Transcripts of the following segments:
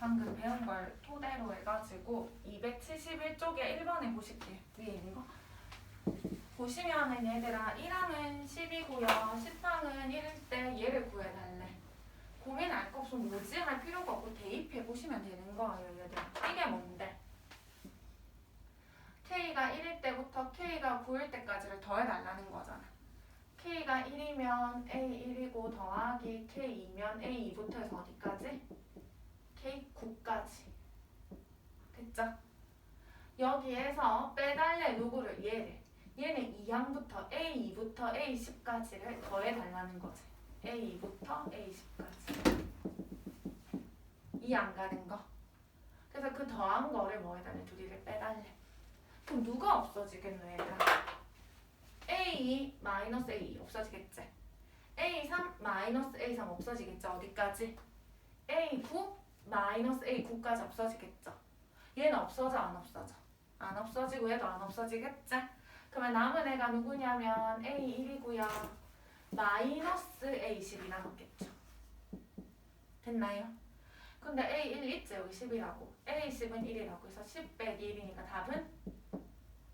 방금 배운 걸 토대로 해가지고 271쪽에 1번에 보실게요. 위에 있는 거. 보시면은 얘들아 1항은 10이고요. 10항은 1일 때 얘를 구해달래. 고민할 거 없으면 뭐지 할 필요가 없고 대입해 보시면 되는 거예요. 얘들아. 이게 뭔데? K가 1일 때부터 K가 9일 때까지를 더해달라는 거잖아. K가 1이면 A1이고 더하기 K2면 A2부터 해서 어디까지? K9까지. 됐죠? 여기에서 빼달래 누구를? 얘를. 얘는 2항부터 A2부터 A10까지를 더해달라는 거지. A2부터 A10까지. 이 안 가는 거. 그래서 그 더한 거를 뭐 해달래? 둘이를 빼달래. 그럼 누가 없어지겠노 얘들아? A2 마이너스 A 없어지겠지? A3 마이너스 A3 없어지겠죠? 어디까지? A9 마이너스 A9까지 없어지겠죠? 얘는 없어져 안 없어져? 안 없어지고 얘도 안 없어지겠지? 그러면 남은 애가 누구냐면 A1이고요 마이너스 A10이 남았겠죠? 됐나요? 근데 A1 있지 여기 10이라고 A10은 1이라고 해서 10 빼기 1이니까 답은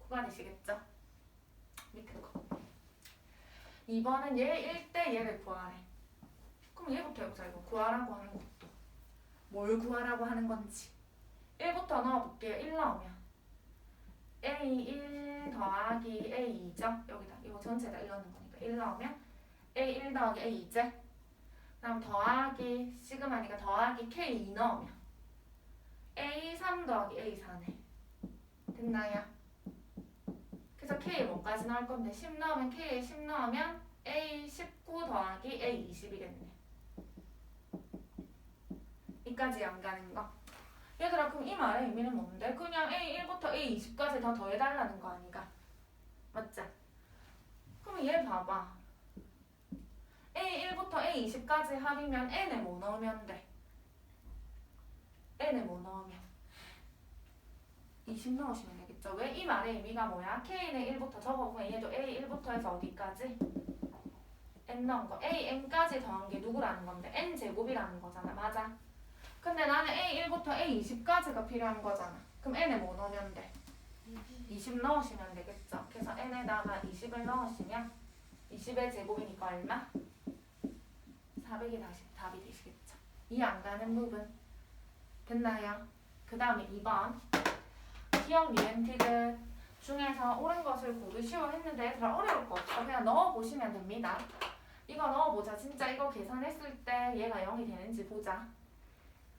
9가 되시겠죠? 밑에 거 2번은 얘 1 대 얘를 구하래 그럼 얘부터 해보자 이거 구하라고 하는 것도 뭘 구하라고 하는 건지. 1부터 넣어볼게요. 1 넣으면. A1 더하기 A2죠? 여기다. 이거 전체다 1 넣는 거니까. 1 넣으면 A1 더하기 A2제? 그다음 더하기 시그마니까 더하기 K2 넣으면 A3 더하기 A4네. 됐나요? 그래서 K 뭐까지 나올 건데? 10 넣으면 K에 10 넣으면 A19 더하기 A20이겠네 이까지 안 가는 거 얘들아 그럼 이 말의 의미는 뭔데? 그냥 A1부터 A20까지 다 더해달라는 거 아니가? 맞지? 그럼 얘 봐봐 A1부터 A20까지 합이면 N에 뭐 넣으면 돼? N에 뭐 넣으면? 20 넣으시면 되겠죠? 왜 이 말의 의미가 뭐야? K는 1부터 적어보면 얘도 A1부터 해서 어디까지? N 넣은 거 AN까지 더한 게 누구라는 건데 N제곱이라는 거잖아 맞아? 근데 나는 A1부터 A20까지가 필요한 거잖아 그럼 N에 뭐 넣으면 돼? 20 넣으시면 되겠죠? 그래서 N에다가 20을 넣으시면 20의 제곱이니까 얼마? 400이 다시 답이 되시겠죠? 이 안 가는 부분 됐나요? 그 다음에 2번 기억 리엔티드 중에서 옳은 것을 고르시오 했는데 얘들아 어려울 거 없어 그냥 넣어보시면 됩니다 이거 넣어보자 진짜 이거 계산했을 때 얘가 0이 되는지 보자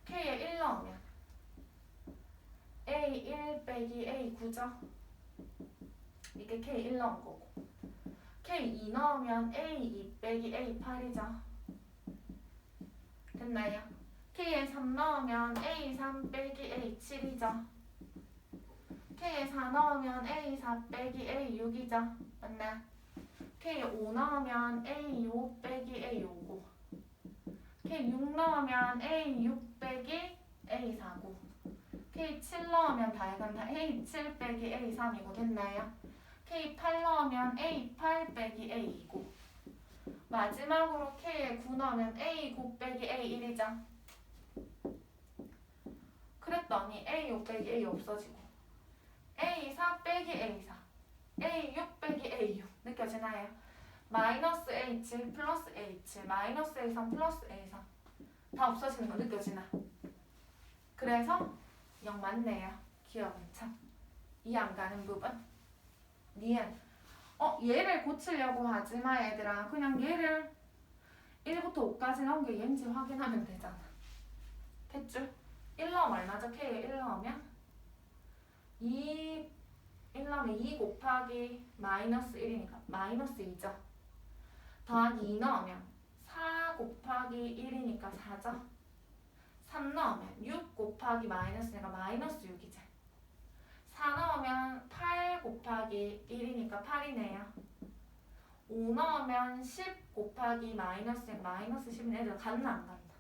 K에 1 넣으면 A1 빼기 A9죠 이게 K1 넣은 거고 K2 넣으면 A2 빼기 A8이죠 됐나요? K에 3 넣으면 A3 빼기 A7이죠. K에 4 넣으면 A4 빼기 A6이죠. 맞나? K에 5 넣으면 A6 빼기 A5고 K6 넣으면 A6 빼기 A4고 K7 넣으면 다 해간다 A7 빼기 A3이고 됐나요? K8 넣으면 A8 빼기 A2고 마지막으로 K에 9 넣으면 A9 빼기 A1이죠. 그랬더니 A6 빼기 A 없어지고 A4 빼기 A4 A6 빼기 A6 느껴지나요? 마이너스 A7 플러스 A7 마이너스 A3 플러스 A3 다 없어지는 거 느껴지나? 그래서 0 맞네요. 기억은 참. 이안 가는 부분. 니은 어 얘를 고치려고 하지 마 얘들아 그냥 얘를 1부터 5까지 나온 게 얘인지 확인하면 되잖아 됐죠? 1 넣으면 얼마죠? K에 1 넣으면 2 1 넣으면 2 곱하기 마이너스 1이니까 마이너스 2죠 더하기 2 넣으면 4 곱하기 1이니까 4죠 3 넣으면 6 곱하기 마이너스니까 마이너스 6이지 4 넣으면 8 곱하기 1이니까 8이네요. 5 넣으면 10 곱하기 마이너스 마이너스 10은 애들 갔나 안 갔나?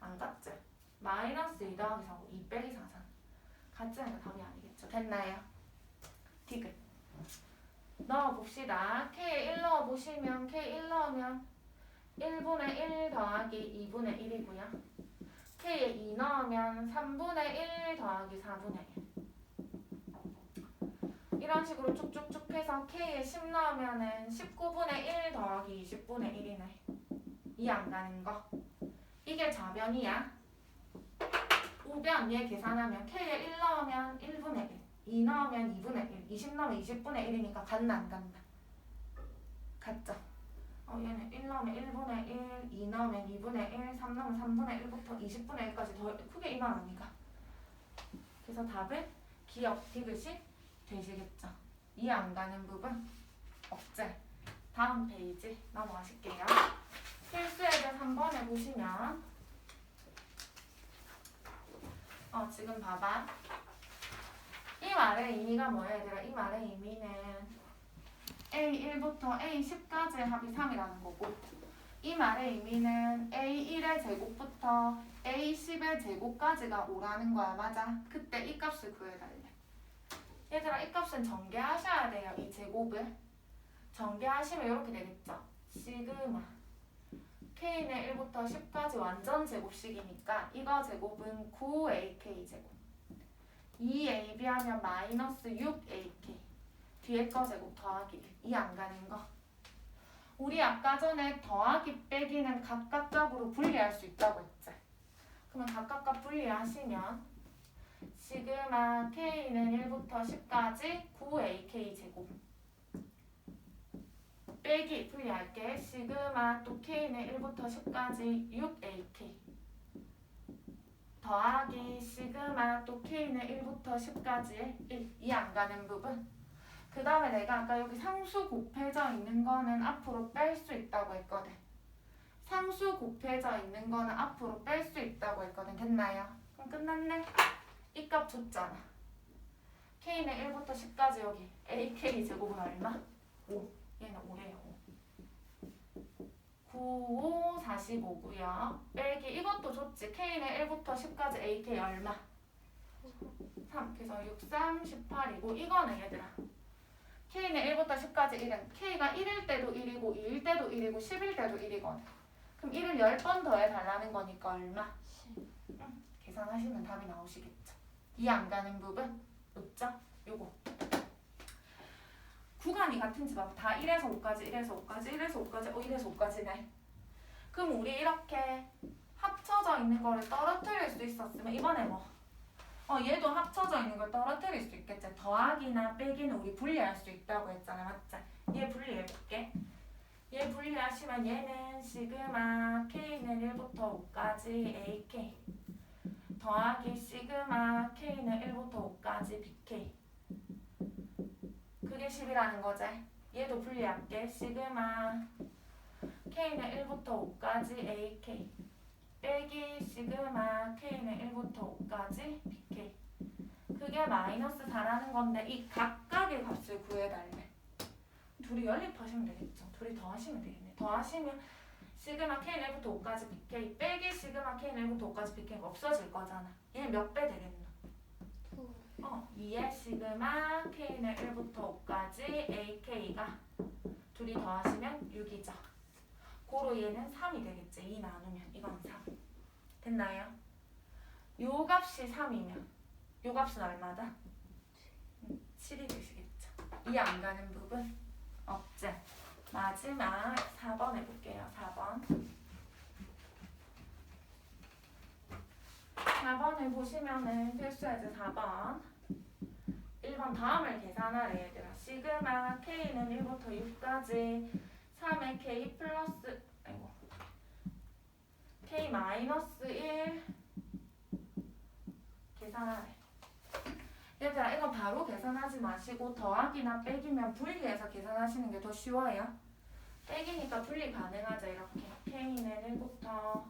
안 갔지? 마이너스 2 더하기 4고 2 빼기 4잖아. 같지 않으니까 답이 아니겠죠. 됐나요? 디귿. 넣어봅시다. K에 1 넣어보시면 K 1 넣으면 1분의 1 더하기 2분의 1이고요. K에 2 넣으면 3분의 1 더하기 4분의 1 이런 식으로 쭉쭉쭉 해서 K에 10 넣으면 은 19분의 1 더하기 20분의 1이네. 이안 가는 거. 이게 좌변이야. 우변 얘 계산하면 K에 1 넣으면 1분의 1 2 넣으면 2분의 1 20 넣으면 20분의 1이니까 간다 안 간다 같죠? 어, 얘는 1 넣으면 1분의 1, 2 넣으면 2분의 1, 3 넣으면 3분의 1부터 20분의 1까지 더 크게 이만합니다. 그래서 답은 기억 디귿이 되시겠죠. 이해 안 가는 부분 없제. 다음 페이지 넘어가실게요. 필수에서 3번에 보시면 어 지금 봐봐. 이 말의 의미가 뭐야 얘들아? 이 말의 의미는 A1부터 A10까지의 합이 3이라는 거고 이 말의 의미는 A1의 제곱부터 A10의 제곱까지가 5라는 거야. 맞아? 그때 이 값을 구해달래. 얘들아 이 값은 전개하셔야 돼요 이 제곱을. 전개하시면 이렇게 되겠죠? 시그마. K는 1부터 10까지 완전 제곱식이니까 이거 제곱은 9AK 제곱 2AB 하면 마이너스 6AK 뒤에 거 제곱 더하기 이 안 가는 거. 우리 아까 전에 더하기 빼기는 각각각으로 분리할 수 있다고 했지. 그러면 각각각 분리하시면 시그마 k는 1부터 10까지 9ak 제곱 빼기 분리할게. 시그마 또 k는 1부터 10까지 6ak 더하기 시그마 또 k는 1부터 10까지 1. 이안 가는 부분. 그 다음에 내가 아까 여기 상수 곱해져 있는 거는 앞으로 뺄 수 있다고 했거든. 상수 곱해져 있는 거는 앞으로 뺄 수 있다고 했거든. 됐나요? 그럼 끝났네. 이 값 줬잖아. K는 1부터 10까지 여기. AK 제곱은 얼마? 5. 얘는 5래요. 9, 5, 45고요. 빼기 이것도 줬지. K는 1부터 10까지 AK 얼마? 3. 그래서 6, 3, 18이고 이거는 얘들아. K는 1부터 10까지 1은 K가 1일 때도 1이고 2일 때도 1이고 10일 때도 1이거든. 그럼 1을 10번 더해 달라는 거니까 얼마? 응, 계산하시면 답이 나오시겠죠. 이해 안 가는 부분 없죠? 요거. 구간이 같은지 봐봐. 다 1에서 5까지, 1에서 5까지, 1에서 5까지, 어 1에서 5까지네. 그럼 우리 이렇게 합쳐져 있는 거를 떨어뜨릴 수 있었으면 이번에 뭐? 어 얘도 합쳐져 있는 걸 떨어뜨릴 수 있겠지. 더하기나 빼기는 우리 분리할 수 있다고 했잖아, 맞지? 얘 분리해볼게. 얘 분리하시면 얘는 시그마 k는 1부터 5까지 ak 더하기 시그마 k는 1부터 5까지 bk 그게 10이라는 거지. 얘도 분리할게. 시그마. k는 1부터 5까지 ak. 빼기 시그마 k는 1부터 5까지 bk. 그게 마이너스 4라는 건데 이 각각의 값을 구해달래. 둘이 연립하시면 되겠죠. 둘이 더하시면 되겠네. 더하시면 시그마 k는 1부터 5까지 bk. 빼기 시그마 k는 1부터 5까지 bk가 없어질 거잖아. 얘는 몇배 되겠노? 어 2의 시그마 k는 1부터 5까지 ak가 둘이 더하시면 6이죠 고로 얘는 3이 되겠지. 2 나누면 이건 3. 됐나요? 요 값이 3이면 요 값은 얼마다? 음, 7이 되시겠죠. 이해 안 가는 부분 없지? 마지막 4번 해볼게요. 4번. 4번을 보시면은 필수에서 4번. 1번 다음을 계산하래 얘들아 시그마 K는 1부터 6까지. 3의 k 플러스 아이고. k 마이너스 1 계산하래. 얘들아 이거 바로 계산하지 마시고 더하기나 빼기면 분리해서 계산하시는 게 더 쉬워요. 빼기니까 분리 가능하죠 이렇게. k는 1부터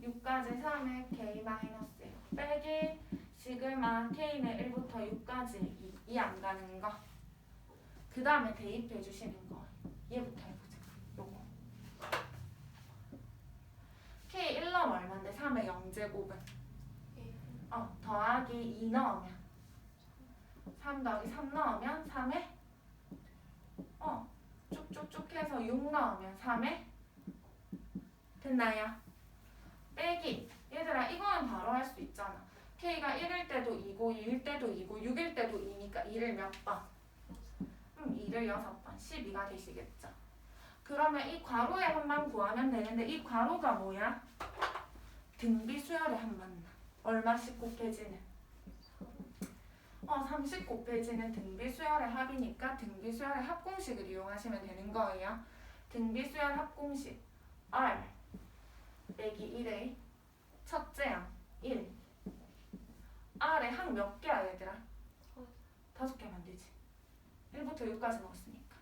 6까지 3의 k 마이너스 1 빼기 시그마 k는 1부터 6까지 2안 가는 거. 그 다음에 대입해 주시는 거. 얘부터 해보자. 요거. K 1 넣으면 얼만데? 3의 0제곱은? 어, 더하기 2 넣으면 3 더하기 3 넣으면 3의 어, 쭉쭉쭉 해서 6 넣으면 3의 됐나요? 빼기 얘들아 이거는 K가 1일 때도 2고 2일 때도 2고 6일 때도 2니까 2를 몇 번? 음, 2를 6번 12가 되시겠죠. 그러면 이 괄호에 한번 구하면 되는데 이 괄호가 뭐야? 등비 수열에 한 번. 얼마씩 곱해지는? 어, 30 곱해지는 등비 수열의 합이니까 등비 수열의 합공식을 이용하시면 되는 거예요. 등비 수열 합공식 R 빼기 1의 첫째 항 1. R의 항몇 개야 얘들아? 다섯 개만 되지. 1부터 6까지 넣었으니까.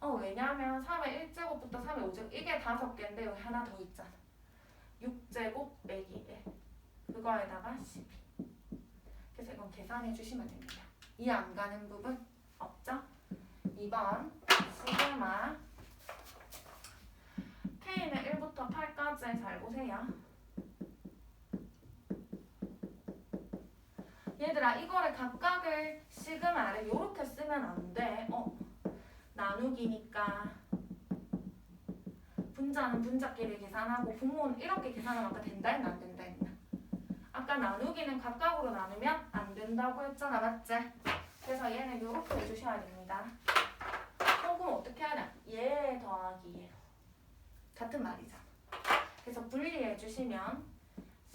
어 왜냐하면 3의 1제곱부터 3의 5제곱 이게 다섯 개인데 여기 하나 더 있잖아. 6제곱 빼기 1 그거에다가 12 그래서 이건 계산해 주시면 됩니다. 이안 가는 부분 없죠? 2번 시그마 K는 1부터 8까지 잘 보세요. 얘들아 이거를 각각을 시그마를 이렇게 쓰면 안 돼. 어 나누기니까 분자는 분자끼리 계산하고 분모는 이렇게 계산하면 아까 된다 했나 안 된다 했나? 아까 나누기는 각각으로 나누면 안 된다고 했잖아 맞지? 그래서 얘는 이렇게 해주셔야 됩니다. 혹은 어떻게 하냐? 얘 더하기 얘 같은 말이잖아. 그래서 분리해 주시면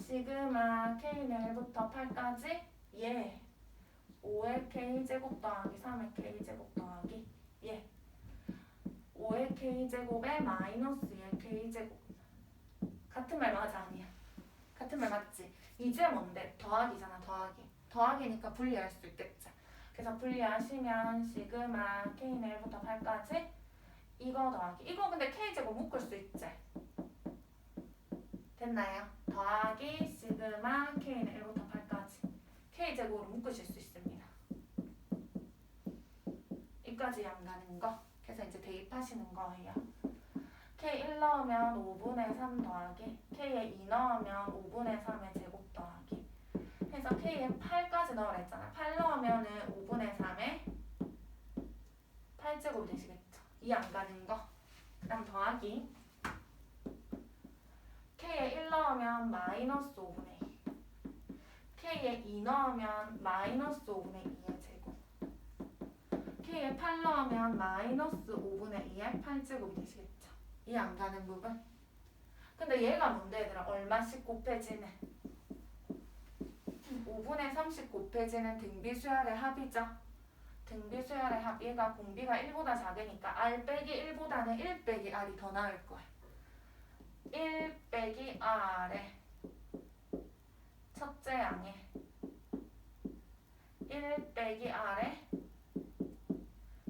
시그마 k는 1부터 8까지 얘 5의 k제곱 더하기 3의 k제곱 더하기 얘 5의 k제곱에 마이너스 얘 k제곱 같은 말 맞아 아니야? 같은 말 맞지? 이제 뭔데? 더하기잖아 더하기 더하기니까 분리할 수 있겠지 그래서 분리하시면 시그마 k는 1부터 8까지 이거 더하기 이거 근데 k제곱 묶을 수 있지? 됐나요? 더하기 시그마 k는 1부터 8까지. K제곱으로 묶으실 수 있습니다. 이까지 양 가는 거. 그래서 이제 대입하시는 거예요. K 1 넣으면 5분의 3 더하기 k에 2 넣으면 5분의 3의 제곱 더하기. 해서 k에 8까지 넣으라 했잖아. 8 넣으면 은 5분의 3의 8제곱 되시겠죠 이 안 가는 거? 그다음 더하기. k에 1 넣으면 마이너스 5분의 2 k에 2 넣으면 마이너스 5분의 2의 제곱. k에 8 넣으면 마이너스 5분의 2의 8제곱이 되시겠죠? 이 안 가는 부분? 근데 얘가 뭔데 얘들아? 얼마씩 곱해지는? 5분의 30 곱해지는 등비 수열의 합이죠 등비 수열의 합 얘가 공비가 1보다 작으니까 r 빼기 1보다는 1 빼기 r이 더 나을 거야. 1 빼기 r에 첫째 양에 1 빼기 r에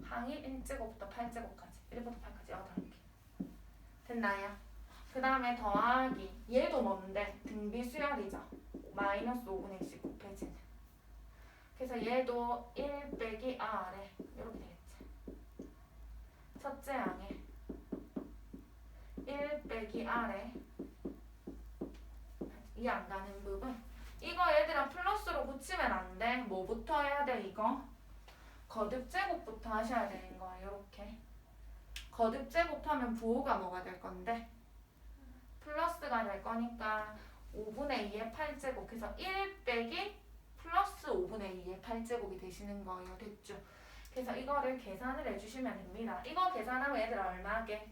항이 1제곱부터 8제곱까지. 1부터 8까지. 8개. 됐나요? 그 다음에 더하기 얘도 뭔데? 등비 수열이죠. 마이너스 5분의 1씩 곱해지는 그래서 얘도 1 빼기 r에 이렇게 되겠지 첫째 항에 1 빼기 r에 이안 가는 부분 이거 얘들아 플러스로 붙이면 안 돼. 뭐부터 해야 돼 이거? 거듭 제곱부터 하셔야 되는 거야 이렇게 거듭 제곱하면 부호가 뭐가 될 건데? 플러스가 될 거니까 5분의 2의 8제곱 그래서 1 빼기 플러스 5분의 2의 8제곱이 되시는 거예요 됐죠? 그래서 이거를 계산을 해주시면 됩니다 이거 계산하면 얘들아 얼마게?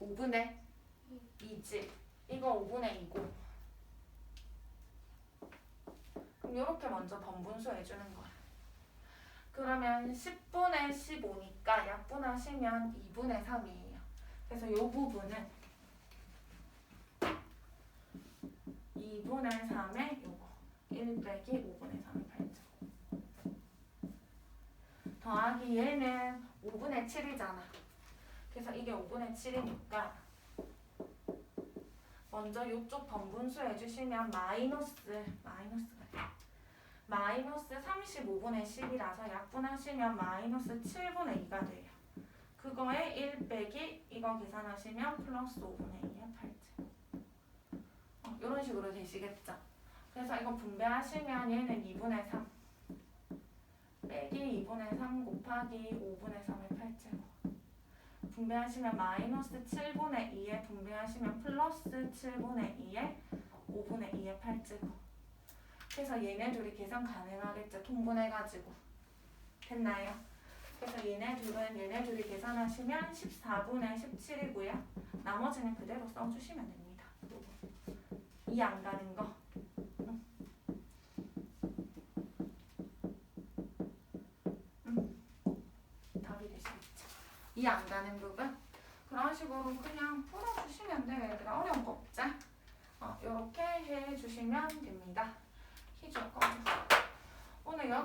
5분의 2지 이거 5분의 2고 그럼 이렇게 먼저 번분수 해주는 거야. 그러면 10분의 15니까 약분하시면 2분의 3이에요. 그래서 이 부분은 2분의 3에 요거 1 빼기 5분의 3의 8죠. 더하기 얘는 5분의 7이잖아. 그래서 이게 5분의 7이니까 먼저 이쪽 번분수 해주시면 마이너스 마이너스가 돼요. 마이너스 35분의 10이라서 약분하시면 마이너스 7분의 2가 돼요. 그거에 1 빼기 이거 계산하시면 플러스 5분의 2의 8제. 어, 이런 식으로 되시겠죠. 그래서 이거 분배하시면 얘는 2분의 3 빼기 2분의 3 곱하기 5분의 3의 8제곱. 분배하시면 마이너스 7분의 2에 분배하시면 플러스 7분의 2에 5분의 2의 8제곱 그래서 얘네 둘이 계산 가능하겠죠. 통분해가지고. 됐나요? 그래서 얘네 둘은 얘네 둘이 계산하시면 14분의 17이고요. 나머지는 그대로 써주시면 됩니다. 이안 가는 거. 이안 가는 부분. 그런 식으로 그냥 풀어주시면 돼요. 얘들아 어려운 거 없지? 어, 이렇게 해주시면 됩니다. 꺼주세요. 오늘